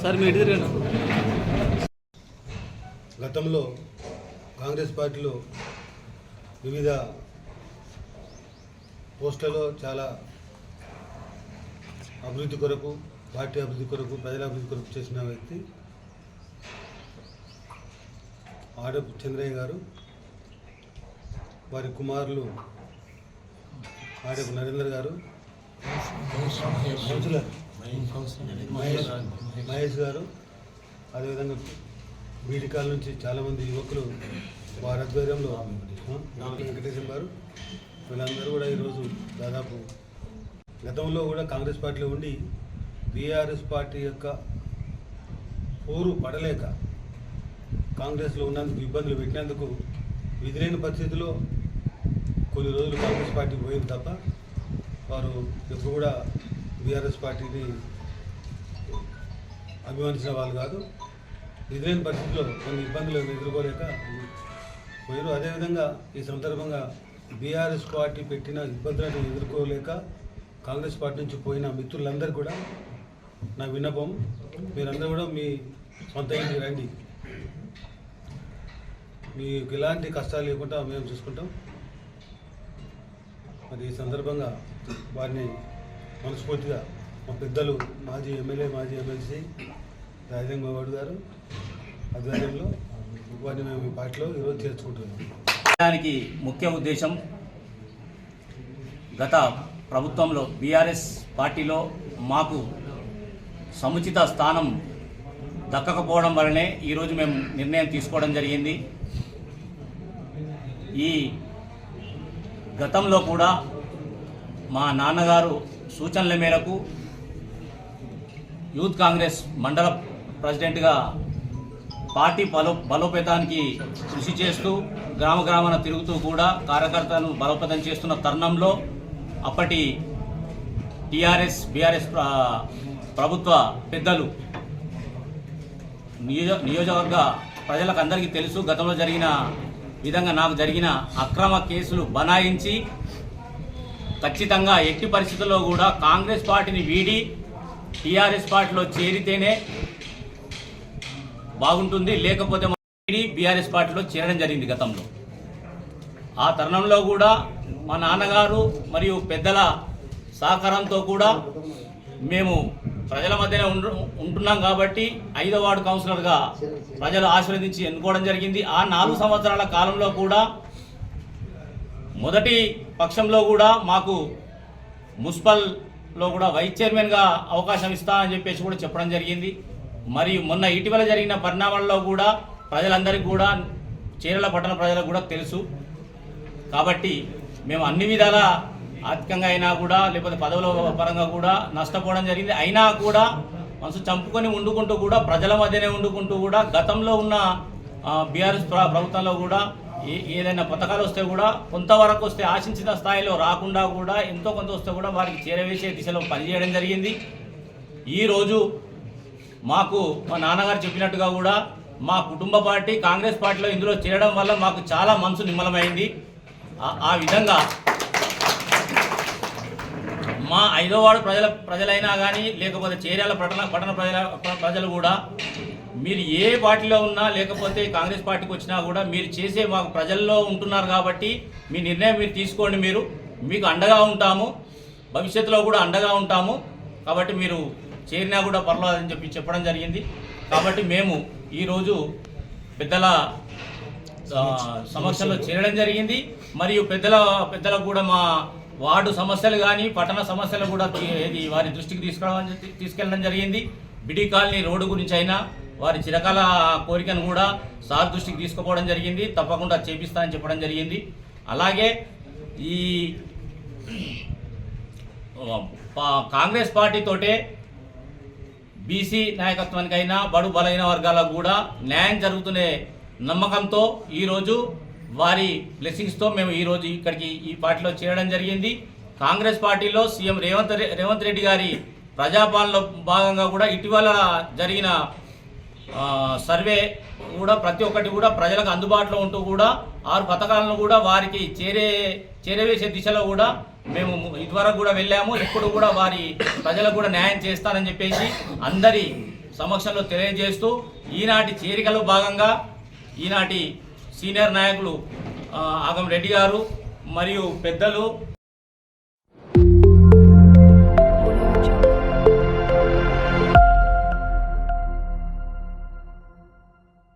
Sir మీ గతంలో కాంగ్రెస్ పార్టీలో వివిధ పోస్టులలో చాలా అభివృద్ధి కొరకు పార్టీ అభివృద్ధి కొరకు ప్రజల అభివృద్ధి కొరకు చేసిన వ్యక్తి ఆడపు చంద్రయ్య గారు వారి కుమారులు ఆడపు నరేందర్ గారు కౌన్సిలర్ మహేష్ గారు అదేవిధంగా వీడికాల నుంచి చాలామంది యువకులు వారి ఆధ్వర్యంలో వెంకటేశం గారు వీళ్ళందరూ కూడా ఈరోజు దాదాపు గతంలో కూడా కాంగ్రెస్ పార్టీలో ఉండి బీఆర్ఎస్ పార్టీ యొక్క పోరు పడలేక కాంగ్రెస్లో ఉన్నందుకు ఇబ్బందులు పెట్టినందుకు విధులైన పరిస్థితిలో కొన్ని రోజులు కాంగ్రెస్ పార్టీ పోయింది తప్ప వారు ఎప్పుడు కూడా బీఆర్ఎస్ పార్టీని అభిమానించిన వాళ్ళు కాదు. ఎదురైన పరిస్థితుల్లో కొన్ని ఇబ్బందులు ఎదుర్కోలేక పోయారు. అదేవిధంగా ఈ సందర్భంగా బీఆర్ఎస్ పార్టీ పెట్టిన ఇబ్బందులను ఎదుర్కోలేక కాంగ్రెస్ పార్టీ నుంచి పోయిన మిత్రులందరూ కూడా నా విన్నపం మీరందరూ కూడా మీ సొంత ఇంటికి రండి. మీకు ఎలాంటి కష్టాలు లేకుండా మేము చూసుకుంటాం. మరి ఈ సందర్భంగా వారిని మనస్ఫూర్తిగా మా పెద్దలు మాజీ ఎమ్మెల్యే మాజీ ఎమ్మెల్సీ రాజేంద్ర గౌడ్ గారు ఆధ్వర్యంలో వారిని మేము ఈ పార్టీలో ఈరోజు చేర్చుకుంటున్నాం. దానికి ముఖ్య ఉద్దేశం గత ప్రభుత్వంలో బీఆర్ఎస్ పార్టీలో మాకు సముచిత స్థానం దక్కకపోవడం వలనే ఈరోజు మేము నిర్ణయం తీసుకోవడం జరిగింది. ఈ గతంలో కూడా మా నాన్నగారు సూచనల మేరకు యూత్ కాంగ్రెస్ మండల ప్రెసిడెంట్గా పార్టీ బలో బలోపేతానికి కృషి చేస్తూ గ్రామ గ్రామాన తిరుగుతూ కూడా కార్యకర్తలను బలోపేతం చేస్తున్న తరుణంలో అప్పటి టీఆర్ఎస్ బీఆర్ఎస్ ప్రభుత్వ పెద్దలు నియోజ నియోజకవర్గ ప్రజలకు అందరికీ తెలుసు గతంలో జరిగిన విధంగా నాకు జరిగిన అక్రమ కేసులు బనాయించి ఖచ్చితంగా ఎట్టి పరిస్థితుల్లో కూడా కాంగ్రెస్ పార్టీని వీడి టీఆర్ఎస్ పార్టీలో చేరితేనే బాగుంటుంది లేకపోతే వీడి బీఆర్ఎస్ పార్టీలో చేరడం జరిగింది గతంలో. ఆ తరుణంలో కూడా మా నాన్నగారు మరియు పెద్దల సహకారంతో కూడా మేము ప్రజల మధ్యనే ఉండు ఉంటున్నాం కాబట్టి ఐదో వార్డు కౌన్సిలర్గా ప్రజలు ఆశీర్వదించి ఎన్నుకోవడం జరిగింది. ఆ నాలుగు సంవత్సరాల కాలంలో కూడా మొదటి పక్షంలో కూడా మాకు మున్సిపల్లో కూడా వైస్ చైర్మన్గా అవకాశం ఇస్తానని చెప్పేసి కూడా చెప్పడం జరిగింది. మరియు మొన్న ఇటీవల జరిగిన పరిణామాల్లో కూడా ప్రజలందరికీ కూడా చీరల పట్టణ ప్రజలకు కూడా తెలుసు. కాబట్టి మేము అన్ని విధాల ఆర్థికంగా అయినా కూడా లేకపోతే పదవుల పరంగా కూడా నష్టపోవడం జరిగింది. అయినా కూడా మనసు చంపుకొని వండుకుంటూ కూడా ప్రజల మధ్యనే వండుకుంటూ కూడా గతంలో ఉన్న బీఆర్ఎస్ ప్రభుత్వంలో కూడా ఏ ఏదైనా పథకాలు వస్తే కూడా కొంతవరకు వస్తే ఆశించిన స్థాయిలో రాకుండా కూడా ఎంతో కొంత వస్తే కూడా వారికి చేరవేసే దిశలో పనిచేయడం జరిగింది. ఈరోజు మాకు మా నాన్నగారు చెప్పినట్టుగా కూడా మా కుటుంబ పార్టీ కాంగ్రెస్ పార్టీలో ఇందులో చేరడం వల్ల మాకు చాలా మనసు నిమ్మలమైంది. ఆ విధంగా మా ఐదో ప్రజల ప్రజలైనా కానీ లేకపోతే చేర్యాల పట్టణ పట్టణ ప్రజల ప్రజలు కూడా మీరు ఏ పార్టీలో ఉన్నా లేకపోతే కాంగ్రెస్ పార్టీకి వచ్చినా కూడా మీరు చేసే మాకు ప్రజల్లో ఉంటున్నారు కాబట్టి మీ నిర్ణయం మీరు తీసుకోండి మీరు. మీకు అండగా ఉంటాము. భవిష్యత్తులో కూడా అండగా ఉంటాము. కాబట్టి మీరు చేరినా కూడా పర్వాలేదని చెప్పి చెప్పడం జరిగింది. కాబట్టి మేము ఈరోజు పెద్దల ఆ, సమక్షంలో చేరడం జరిగింది. మరియు పెద్దల పెద్దలకు కూడా మా వార్డు సమస్యలు కానీ పట్టణ సమస్యలు కూడా ఇది వారి దృష్టికి తీసుకురావడం తీసుకెళ్ళడం జరిగింది. బిడి కాలనీ రోడ్డు గురించి అయినా వారి చిరకాల కోరికను కూడా సార్ దృష్టికి తీసుకుపోవడం జరిగింది. తప్పకుండా చేపిస్తా అని చెప్పడం జరిగింది. అలాగే ఈ పా- కాంగ్రెస్ పార్టీతోటే బీసీ నాయకత్వానికైనా బడు బలైన వర్గాలకు కూడా న్యాయం జరుగుతునే నమ్మకంతో ఈరోజు వారి బ్లెస్సింగ్స్తో మేము ఈరోజు ఇక్కడికి ఈ పార్టీలో చేరడం జరిగింది. కాంగ్రెస్ పార్టీలో సీఎం రేవంత్ రేవంత్ రెడ్డి గారి ప్రజాపాలనలో భాగంగా కూడా ఇటీవల జరిగిన సర్వే కూడా ప్రతి ఒక్కటి కూడా ప్రజలకు అందుబాటులో ఉంటూ కూడా ఆరు పథకాలను కూడా వారికి చేరే చేరవేసే దిశలో కూడా మేము ఇదివరకు కూడా వెళ్ళాము. ఇప్పుడు కూడా వారి ప్రజలకు కూడా న్యాయం చేస్తానని చెప్పేసి అందరి సమక్షంలో తెలియజేస్తూ ఈనాటి చేరికలో భాగంగా ఈనాటి సీనియర్ నాయకులు ఆగం రెడ్డి గారు మరియు పెద్దలు